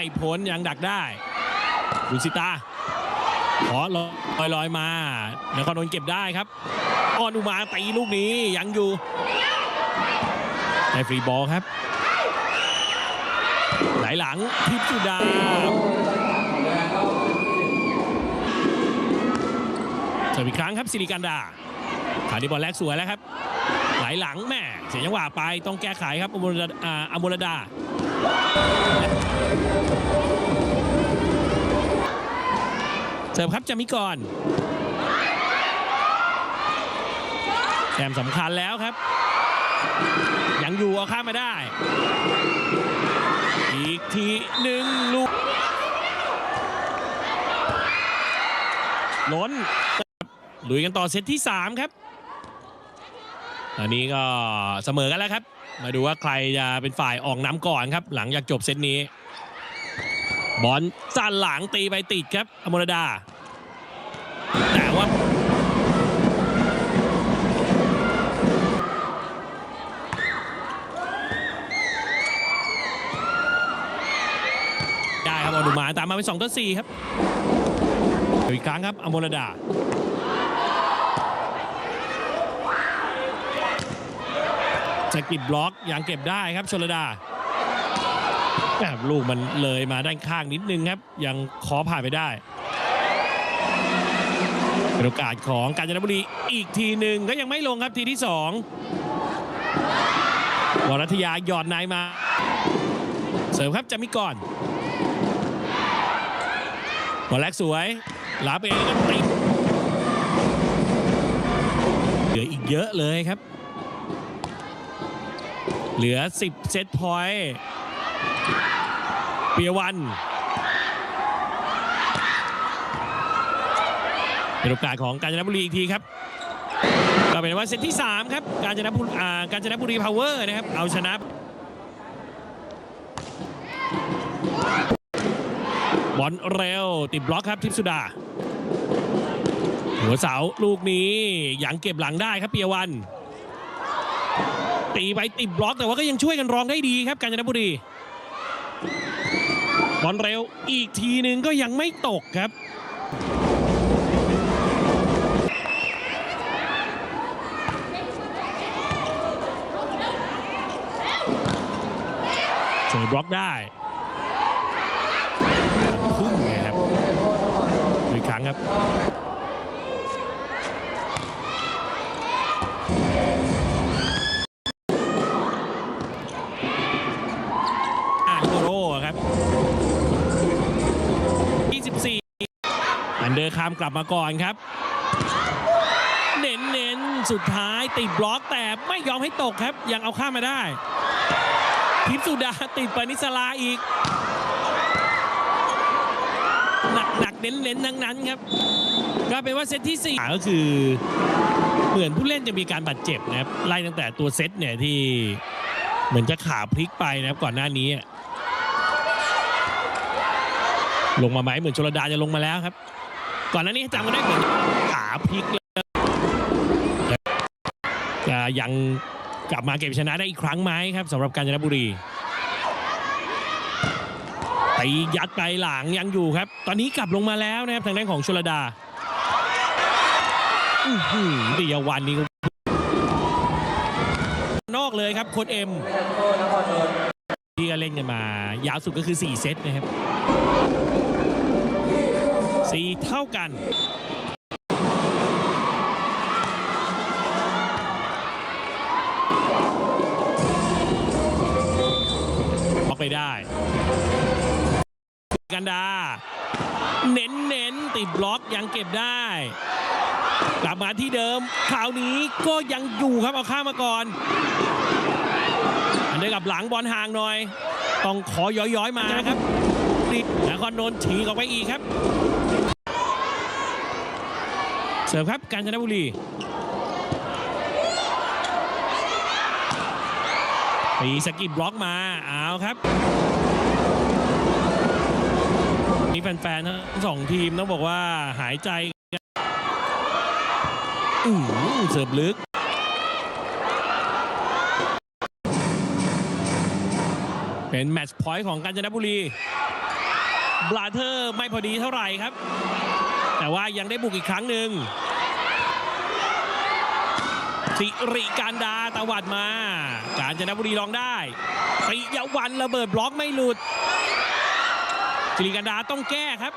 ไม่พ้นยังดักได้บุญสิตาขอลอยลอยมานครนนท์เก็บได้ครับออนอุมาตีลูกนี้ยังอยู่ได้ฟรีบอลครับ ไหลหลังทิพย์สุดาเสิร์ฟอีกครั้งครับสิริกันดาขาดีบอลแรกสวยแล้วครับ ไหลหลังแม่เสียจังหวะไปต้องแก้ไขครับอมรดาอ่าอมรดา เสิร์ฟครับจะมีก่อนแต้มสำคัญแล้วครับ ยังอยู่เอาข้ามมาได้ อีกทีหนึ่งลูกล้นลุยกันต่อเซตที่ 3 ครับ อนนี้ก็เสมอกันแล้วครับ มาดูว่าใครจะเป็นฝ่ายออกน้ำก่อนครับ หลังจากจบเซตนี้ บอลสั้นหลังตีไปติดครับ อมรดา แต่ว่าได้ครับอนุมาตามมาเป็น2ต่อ4ครับอีกครั้งครับอมรดา สกิดบล็อกยังเก็บได้ครับชลดาแม่ลูกมันเลยมาด้านข้างนิดนึงครับ ยังขอผ่านไปได้เป็นโอกาสของกาญจนบุรีอีกทีหนึ่งก็ยังไม่ลงครับทีที่สองวรัทยาหยอดนายมา เสริมครับจะมีก่อนบอลแรกสวยลาเปเองก็ติดเหลืออีกเยอะเลยครับ เหลือ 10 เซตพอยต์เปียวันเป็นโอกาสของกาญจนบุรีอีกทีครับก็เป็นว่าเซตที่ 3 ครับ กาญจนบุรีอ่ากาญจนบุรีพาวเวอร์นะครับ เอาชนะบอลเร็ว ติดบล็อกครับทิพสุดา หัวเสาลูกนี้ยังเก็บหลังได้ครับเปียวัน ตีไปติดบล็อกแต่ว่าก็ยังช่วยกันรองได้ดีครับกาญจนบุรีบอลเร็วอีกทีหนึ่งก็ยังไม่ตกครับเสยบล็อกได้พุ่งไงครับอีกครั้งครับ อันเดอร์คามกลับมาก่อนครับ เน้นเน้นๆสุดท้ายติดบล็อกแต่ไม่ยอมให้ตกครับ ยังเอาข้ามมาได้ ทิพสุดาติดปนิสลาอีก หนักหนักๆเน้นเน้นๆทั้งนั้นครับก็เป็นว่าเซตที่ 4 ก็คือเหมือนผู้เล่นจะมีการบาดเจ็บนะครับไล่ตั้งแต่ตัวเซตเนี่ยที่เหมือนจะขาพลิกไปนะครับก่อนหน้านี้ ลงมาไหมเหมือนชลดาจะลงมาแล้วครับ ก่อนหน้านี้จำกันได้เหมือนขาพลิกแล้วจะยังกลับมาเก็บชนะได้อีกครั้งไหมครับสำหรับกาญจนบุรีตียัดไปหลังยังอยู่ครับ ตอนนี้กลับลงมาแล้วนะครับทางด้านของชลดาอื้อหือดิยวันนี่ก็นอกเลยครับโค้ดเอ็มที่ก็เล่นกันมายาวสุดก็คือ 4 เซตนะครับ 4 เท่ากันออกไปได้ กันดา เน้นเน้นติดบล็อกยังเก็บได้ กลับมาที่เดิมคราวนี้ก็ยังอยู่ครับเอาข้ามมาก่อนอันเดียกับหลังบอลห่างหน่อย ต้องขอย้อยๆมานะครับนี่นครนนท์ฉีกออกไปอีกครับ เสิร์ฟครับกาญจนบุรีตีสกิดบล็อกมาเอาครับนี่แฟนๆทั้งสองทีมต้องบอกว่าหายใจอือเสิร์ฟลึก เป็นแมตช์พอยต์ของกาญจนบุรี บลาเทอร์ไม่พอดีเท่าไหร่ครับ แต่ว่ายังได้บุกอีกครั้งหนึ่งสิริการดาตะวัดมา การจนบุรีลองได้ปิยวันระเบิดบล็อกไม่หลุดสิริการดาต้องแก้ครับ